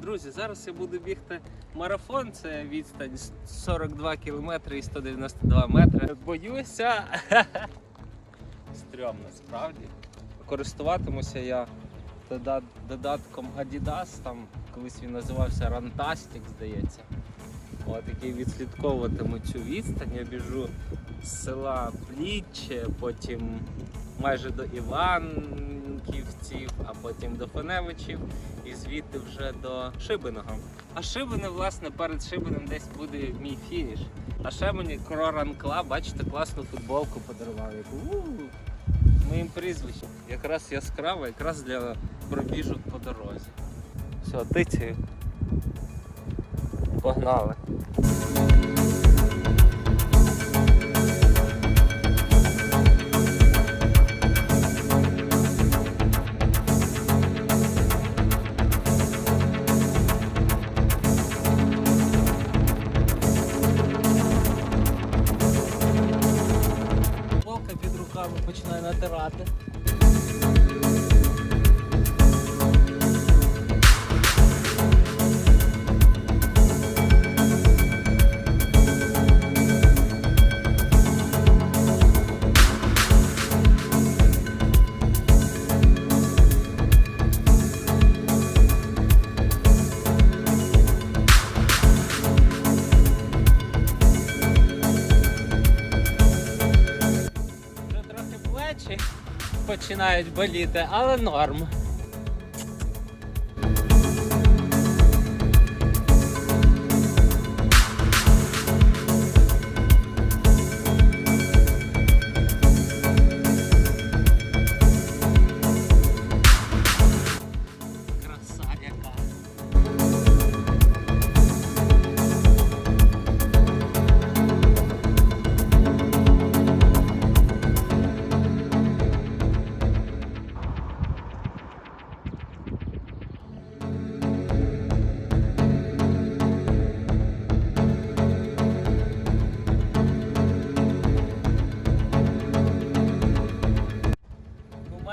Друзі, зараз я буду бігти марафон. Це відстань 42 кілометри і 192 метри. Боюся. Стрьомно, справді. Користуватимуся я додатком Adidas, там колись він називався Rantastic, здається. От, який відслідковуватиму цю відстань. Я біжу з села Пліччя, потім майже до а потім до Феневичів і звідти вже до Шибиного. А Шибине, власне, перед Шибинем десь буде мій фініш. А ще мені Кроран Клаб, бачите, класну футболку подарував. Яку моїм прізвищем. Якраз яскрава, якраз для пробіжок по дорозі. Все, тицею. Погнали. Руками починає натирати. Починають боліти, але норм.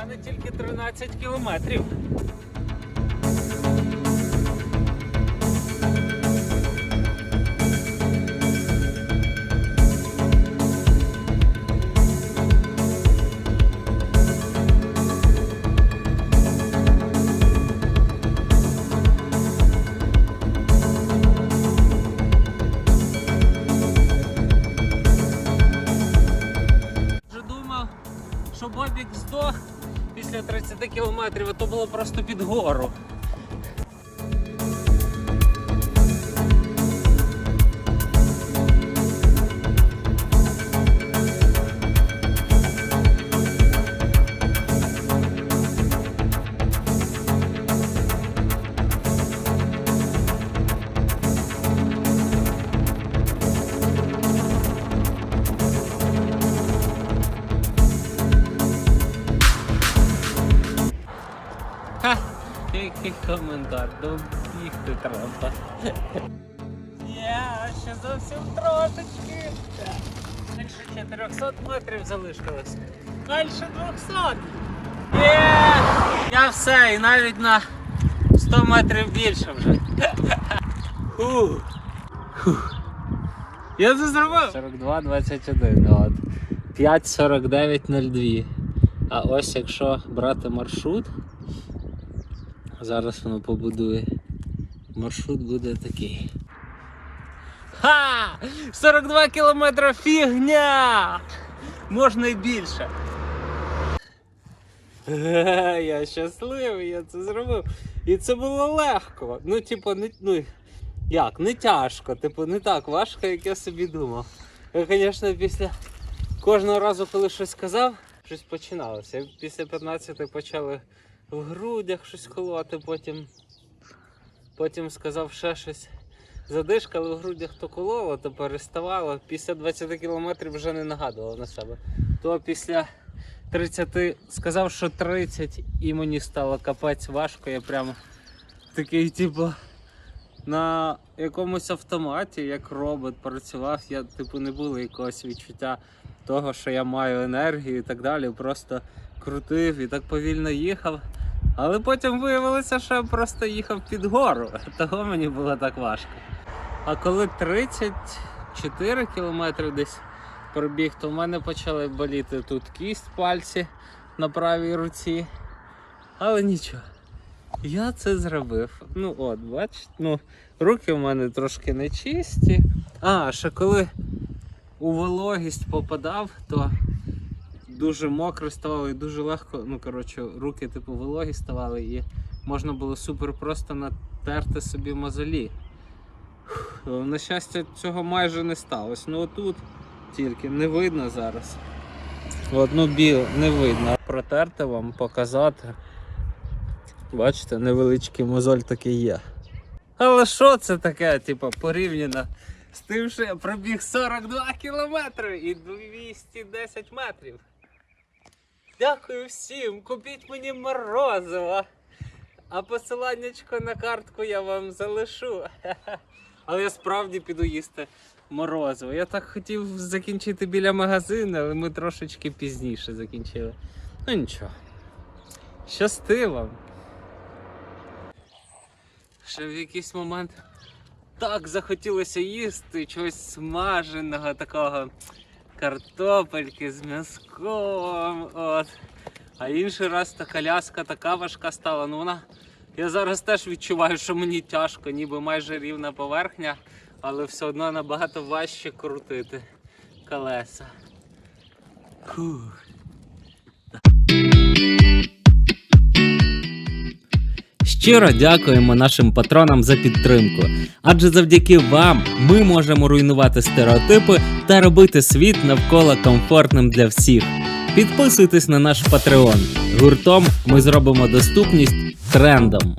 Мене тільки 13 кілометрів. Бобік здох після 30 кілометрів, то було просто під гору. Який коментар, добігти треба. Я ще зовсім трошечки. Більше 400 метрів залишилось. Дальше 200. Є! Я все, і навіть на 100 метрів більше вже. Фух. Фух. Я це зробив. 42-21, от. 5.49.02. А ось якщо брати маршрут, зараз воно побудує. Маршрут буде такий. Ха! 42 кілометри фігня! Можна і більше. Е, Я щасливий, я це зробив. І це було легко. Ну, типу, не, ну, як, не тяжко, типу, не так важко, як я собі думав. Я, звісно, після кожного разу, коли щось казав, щось починалося. Після 15 почали в грудях щось колоти, потім, потім сказав ще щось. Задишка, але в грудях то кололо, то переставало. Після 20 кілометрів вже не нагадувало на себе. То після 30 сказав, що 30 і мені стало капець важко. Я прямо такий, типу, на якомусь автоматі, як робот працював. Я, типу, не було якогось відчуття того, що я маю енергію і так далі. Просто крутив і так повільно їхав. Але потім виявилося, що я просто їхав під гору, того мені було так важко. А коли 34 кілометри десь пробіг, то в мене почали боліти тут кість пальці на правій руці. Але нічого. Я це зробив. Ну от, бачите, ну, руки в мене трошки нечисті. А, ще коли у вологість попадав, то дуже мокро ставало і дуже легко. Ну, коротше, руки типу вологі ставали, і можна було супер просто натерти собі мозолі. На щастя, цього майже не сталося. Ну отут тільки не видно зараз. Одну біл не видно. Протерти вам, показати. Бачите, невеличкий мозоль такий є. Але що це таке, типу, порівняно з тим, що я пробіг 42 кілометри і 210 метрів. Дякую всім, купіть мені морозиво. А посиланнячко на картку я вам залишу. Але я справді піду їсти морозиво. Я так хотів закінчити біля магазину, але ми трошечки пізніше закінчили. Ну нічого. Щасти вам. Ще в якийсь момент так захотілося їсти чогось смаженого, такого картопельки з м'язком. От. А інший раз та коляска така важка стала. Ну вона. Я зараз теж відчуваю, що мені тяжко, ніби майже рівна поверхня, але все одно набагато важче крутити колеса. Фух. Щиро дякуємо нашим патронам за підтримку, адже завдяки вам ми можемо руйнувати стереотипи та робити світ навколо комфортним для всіх. Підписуйтесь на наш Patreon. Гуртом ми зробимо доступність трендом.